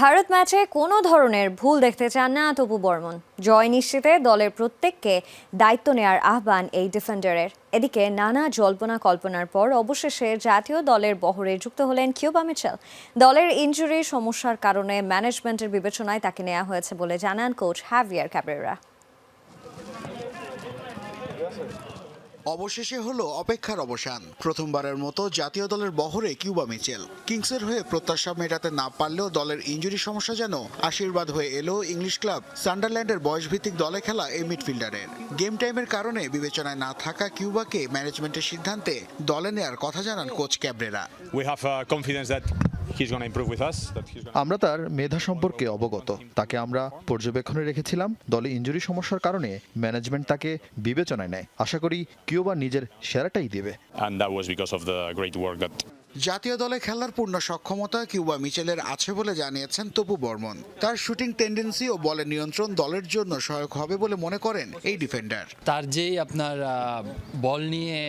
ভারত ম্যাচে কোনো ধরনের ভুল দেখতে চান না তপু বর্মন। জয় নিশ্চিতে দলের প্রত্যেককে দায়িত্ব নেয়ার আহ্বান এই ডিফেন্ডারের। এদিকে নানা জল্পনা কল্পনার পর অবশেষে জাতীয় দলের বহরে যুক্ত হলেন কিউবা মিচেল। দলের ইঞ্জুরি সমস্যার কারণে ম্যানেজমেন্টের বিবেচনায় তাকে নেওয়া হয়েছে বলে জানান কোচ হ্যাভিয়ার ক্যাবরেরা। অবশেষে হলো অপেক্ষার অবসান। প্রথমবারের মতো জাতীয় দলের বহরে কিউবা মিচেল। কিংসের হয়ে প্রত্যাশা মেটাতে না পারলেও দলের ইঞ্জুরি সমস্যা যেন আশীর্বাদ হয়ে এলো ইংলিশ ক্লাব। সান্ডারল্যান্ডের বয়সভিত্তিক দলে খেলা এই মিডফিল্ডারের। গেম টাইমের কারণে বিবেচনায় না থাকা কিউবাকে ম্যানেজমেন্টের সিদ্ধান্তে দলে নেয়ার কথা জানান coach Cabrera. We have uh, confidence that he's going to improve with us. That he's going আমরা তার মেধা সম্পর্কে অবগত। তাকে আমরা পর্যবেক্ষণে রেখেছিলাম। দলে ইঞ্জুরি সমস্যার কারণে ম্যানেজমেন্ট তাকে বিবেচনায় নেয়। আশা করি কিউবা নিজের সেরাটাই দেবে। জাতীয় দলে খেলার পূর্ণ সক্ষমতা কিউবা মিচেলের আছে বলে জানিয়েছেন তপু বর্মন। তার শুটিং টেন্ডেন্সি ও বলের নিয়ন্ত্রণ দলের জন্য সহায়ক হবে বলে মনে করেন এই ডিফেন্ডার। তার যেই আপনার বল নিয়ে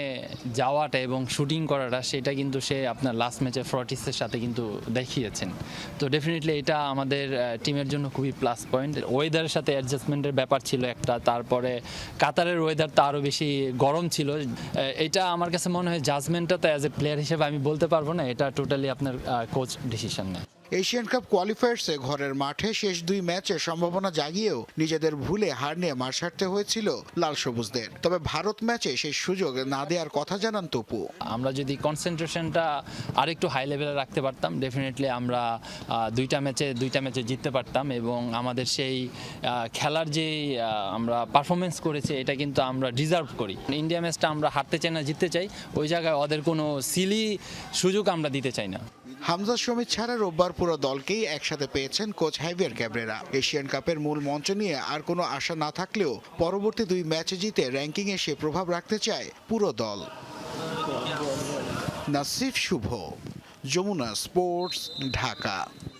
যাওয়াটা এবং শুটিং করাটা, সেটা কিন্তু সে আপনার লাস্ট ম্যাচে ফ্রটিসের সাথে কিন্তু দেখিয়েছেন। তো ডেফিনেটলি এটা আমাদের টিমের জন্য খুবই প্লাস পয়েন্ট ওয়েদারের সাথে অ্যাডজাস্টমেন্টের ব্যাপার ছিল একটা, তারপরে কাতারের ওয়েদার তো আরও বেশি গরম ছিল। এটা আমার কাছে মনে হয় জাজমেন্টটা তো অ্যাজ এ প্লেয়ার হিসেবে আমি বলতে পারব না এটা টোটালি আপনার কোচ ডিসিশন নেয়। এশিয়ান কাপ কোয়ালিফায়ার্সে ঘরের মাঠে শেষ দুই ম্যাচে সম্ভাবনা জাগিয়েও নিজেদের ভুলে হার নিয়ে মার সারতে হয়েছিল লাল সবুজদের। তবে ভারত ম্যাচে সেই সুযোগ না দেওয়ার কথা জানান তপু। আমরা যদি কনসেন্ট্রেশনটা আরেকটু হাই লেভেলে রাখতে পারতাম ডেফিনেটলি আমরা দুইটা ম্যাচে দুইটা ম্যাচে জিততে পারতাম এবং আমাদের সেই খেলার যে আমরা পারফরমেন্স করেছি, এটা কিন্তু আমরা ডিজার্ভ করি। ইন্ডিয়া ম্যাচটা আমরা হারতে চাই না, জিততে চাই, ওই জায়গায় ওদের কোনো সিলি সুযোগ আমরা দিতে চাই না। হামজা সমিত ছাড়া রোববার পুরো দলকেই একসাথে পেয়েছেন কোচ হাইভিয়ার ক্যাবরেরা। এশিয়ান কাপের মূল মঞ্চ নিয়ে আর কোনো আশা না থাকলেও পরবর্তী দুই ম্যাচে জিতে র্যাঙ্কিংয়ে সে প্রভাব রাখতে চায় পুরো দল। নাসিফ শুভ, যমুনা স্পোর্টস, ঢাকা।